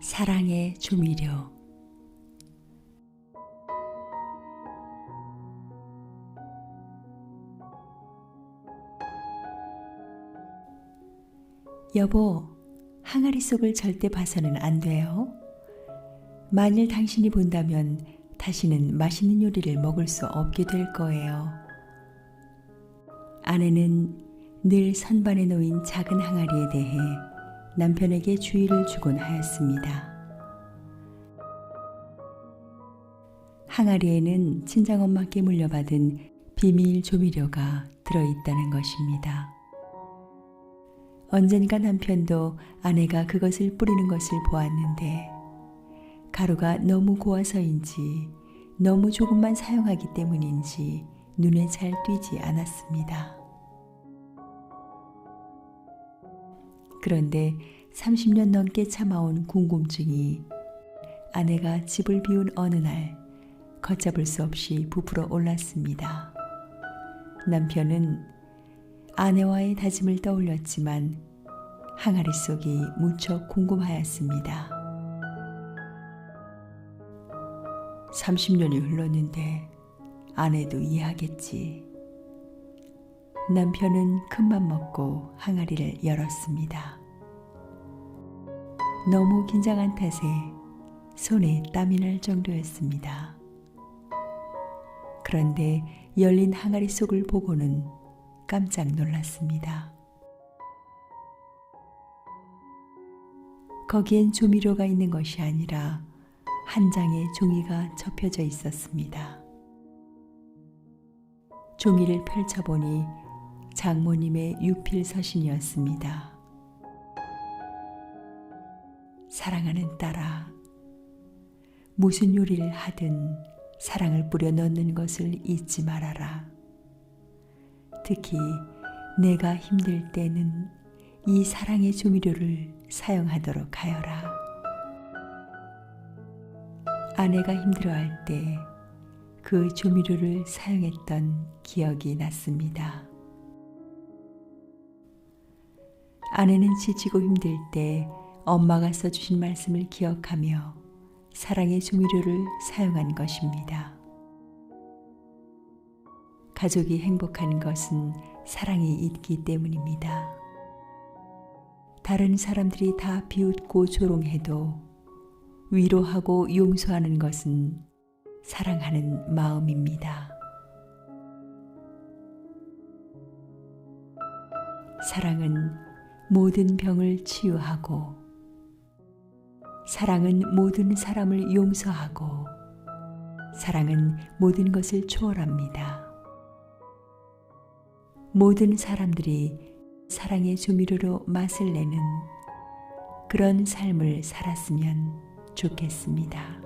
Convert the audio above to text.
사랑의 조미료 여보, 항아리 속을 절대 봐서는 안 돼요. 만일 당신이 본다면 다시는 맛있는 요리를 먹을 수 없게 될 거예요. 아내는 늘 선반에 놓인 작은 항아리에 대해 남편에게 주의를 주곤 하였습니다. 항아리에는 친정엄마께 물려받은 비밀 조미료가 들어있다는 것입니다. 언젠가 남편도 아내가 그것을 뿌리는 것을 보았는데 가루가 너무 고와서인지 너무 조금만 사용하기 때문인지 눈에 잘 띄지 않았습니다. 그런데 30년 넘게 참아온 궁금증이 아내가 집을 비운 어느 날 걷잡을 수 없이 부풀어 올랐습니다. 남편은 아내와의 다짐을 떠올렸지만 항아리 속이 무척 궁금하였습니다. 30년이 흘렀는데 아내도 이해하겠지. 남편은 큰맘 먹고 항아리를 열었습니다. 너무 긴장한 탓에 손에 땀이 날 정도였습니다. 그런데 열린 항아리 속을 보고는 깜짝 놀랐습니다. 거기엔 조미료가 있는 것이 아니라 한 장의 종이가 접혀져 있었습니다. 종이를 펼쳐보니 장모님의 유필 서신이었습니다. 사랑하는 딸아, 무슨 요리를 하든 사랑을 뿌려 넣는 것을 잊지 말아라. 특히 내가 힘들 때는 이 사랑의 조미료를 사용하도록 하여라. 아내가 힘들어할 때 그 조미료를 사용했던 기억이 났습니다. 아내는 지치고 힘들 때 엄마가 써주신 말씀을 기억하며 사랑의 조미료를 사용한 것입니다. 가족이 행복한 것은 사랑이 있기 때문입니다. 다른 사람들이 다 비웃고 조롱해도 위로하고 용서하는 것은 사랑하는 마음입니다. 사랑은 모든 병을 치유하고 사랑은 모든 사람을 용서하고 사랑은 모든 것을 초월합니다. 모든 사람들이 사랑의 조미료로 맛을 내는 그런 삶을 살았으면 좋겠습니다.